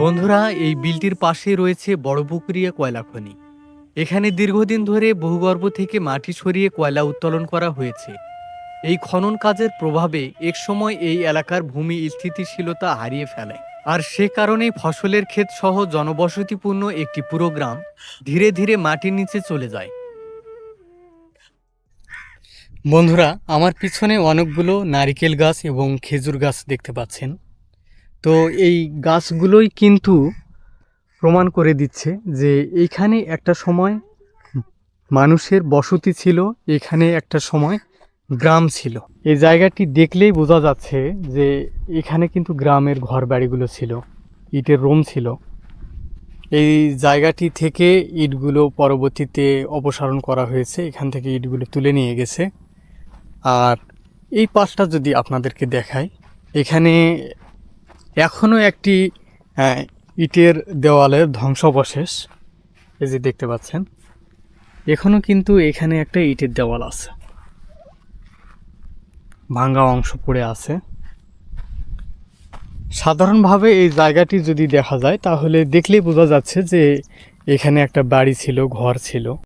বন্ধুরা, এই বিলটির পাশে রয়েছে বড়পুকুরিয়া কয়লা খনি। এখানে দীর্ঘদিন ধরে বহুগর্ভ থেকে মাটি সরিয়ে কয়লা উত্তোলন করা হয়েছে। এই খনন কাজের প্রভাবে একসময় এই এলাকার ভূমি স্থিতিশীলতা হারিয়ে ফেলে। আর সে কারণেই ফসলের ক্ষেত সহ জনবসতিপূর্ণ একটি পুরো গ্রাম ধীরে ধীরে মাটির নিচে চলে যায়। বন্ধুরা, আমার পিছনে অনেকগুলো নারিকেল গাছ এবং খেজুর গাছ দেখতে পাচ্ছেন। তো এই গাছগুলোই কিন্তু প্রমাণ করে দিচ্ছে যে এইখানে একটা সময় মানুষের বসতি ছিল, এখানে একটা সময় গ্রাম ছিল। এই জায়গাটি দেখলেই বোঝা যাচ্ছে যে এখানে কিন্তু গ্রামের ঘর বাড়িগুলো ছিল, ইটের রোম ছিল। এই জায়গাটি থেকে ইটগুলো পরবর্তীতে অপসারণ করা হয়েছে, এখান থেকে ইটগুলো তুলে নিয়ে গেছে। আর এই পাশটা যদি আপনাদেরকে দেখাই, এখানে এখনও একটি ইটের দেওয়ালের ধ্বংসাবশেষ, এই যে দেখতে পাচ্ছেন এখনও কিন্তু এখানে একটা ইটের দেওয়াল আছে। ভাঙ্গা অংশ পড়ে আছে। সাধারণভাবে এই জায়গাটি যদি দেখা যায়, তাহলে দেখলেই বোঝা যাচ্ছে যে এখানে একটা বাড়ি ছিল, ঘর ছিল।